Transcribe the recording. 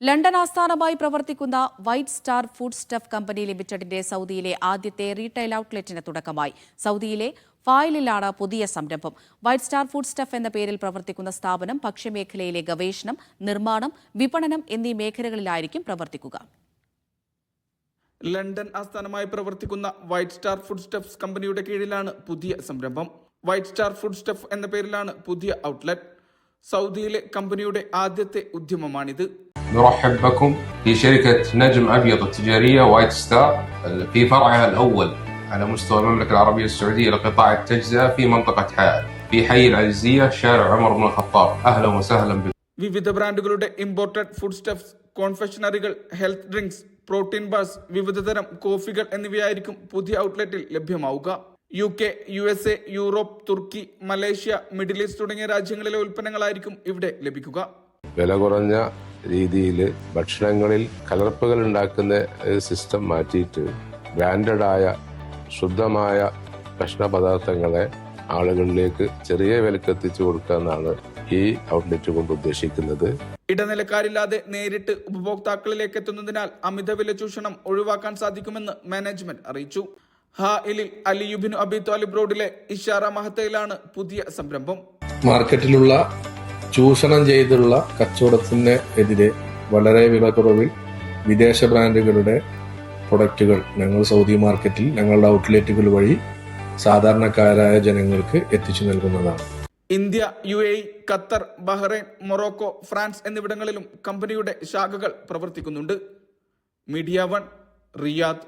London ആസ്ഥാനമായി പ്രവർത്തിക്കുന്ന white star food stuff company ലിമിറ്റഡിന്റെ സൗദിയിലെ ആദ്യത്തെ റീറ്റെയിൽ ഔട്ട്ലെറ്റിന് തുടക്കമായി. സൗദിയിലെ ഫായലിലാണ് പുതിയ സംരംഭം. വൈറ്റ് സ്റ്റാർ ഫുഡ് സ്റ്റഫ് എന്ന പേരിൽ പ്രവർത്തിക്കുന്ന സ്ഥാപനം ഭക്ഷ്യമേഖലയിലെ ഗവേഷണം നിർമ്മാണം വിപണനം എന്നീ മേഖലകളിലായിരിക്കും പ്രവർത്തിക്കുക. ലണ്ടൻ ആസ്ഥാനമായി പ്രവർത്തിക്കുന്ന വൈറ്റ് സ്റ്റാർ ഫുഡ് സ്റ്റഫ്സ് കമ്പനിയുടെ കീഴിലാണ് പുതിയ സംരംഭം. വൈറ്റ് സ്റ്റാർ ഫുഡ് സ്റ്റഫ് എന്ന പേരിലാണ് പുതിയ ഔട്ട്ലെറ്റ്. സൗദിയിലെ കമ്പനിയുടെ ആദ്യത്തെ ഉദ്യമമാണിത്. نرحب بكم في شركة نجم أبيض التجارية وايت ستار في فرعها الأول على مستوى المملكة العربية السعودية لقطاع التجزئة في منطقة حائل في حي العزيزية شارع عمر بن الخطاب أهلا وسهلا بكم വിവിധ ബ്രാൻഡുകളുടെ imported food stuffs കോൺഫെഷനറികൾ health drinks protein bars വിവിധതരം കോഫികൾ എന്നിവയായിരിക്കും പുതിയ ഔട്ട്ലെറ്റിൽ ലഭ്യമാവുക U K U S A Europe Turkey Malaysia Middle East തുടങ്ങിയ രാജ്യങ്ങളിലെ ഉൽപ്പന്നങ്ങളായിരിക്കും ഇവിടെ ലഭിക്കുക വില കുറഞ്ഞ രീതിയിൽ ഭക്ഷണങ്ങളിൽ കലർപ്പുകൾ ഉണ്ടാക്കുന്ന സിസ്റ്റം മാറ്റിയിട്ട് ബ്രാൻഡഡായ ശുദ്ധമായ ഭക്ഷണ പദാർത്ഥങ്ങളെ ആളുകളിലേക്ക് ചെറിയ വിലക്ക് എത്തിച്ചു കൊടുക്കുക എന്നാണ് ഈ ഔട്ട്ലെറ്റ് കൊണ്ട് ഉദ്ദേശിക്കുന്നത്. ഇടനിലക്കാരില്ലാതെ നേരിട്ട് ഉപഭോക്താക്കളിലേക്ക് എത്തുന്നതിനാൽ അമിത വില ചൂഷണം ഒഴിവാക്കാൻ സാധിക്കുമെന്ന് മാനേജ്മെന്റ് അറിയിച്ചു. ഹാഇലിൽ അലിയുബിൻ അബി താലിബ് റോഡിലെ ഇഷാറ മഹത്തയിലാണ് പുതിയ സംരംഭം. മാർക്കറ്റിലുള്ള ചൂഷണം ചെയ്തുള്ള കച്ചവടത്തിന് എതിരെ വളരെ വിലക്കുറവിൽ വിദേശ ബ്രാൻഡുകളുടെ പ്രൊഡക്റ്റുകൾ ഞങ്ങൾ സൗദി മാർക്കറ്റിൽ ഞങ്ങളുടെ ഔട്ട്ലെറ്റുകൾ വഴി സാധാരണക്കാരായ ജനങ്ങൾക്ക് എത്തിച്ചു നൽകുന്നതാണ്. India U A Qatar Bahrain Morocco France എന്നിവിടങ്ങളിലും കമ്പനിയുടെ ശാഖകൾ പ്രവർത്തിക്കുന്നുണ്ട്. Media one Riyadh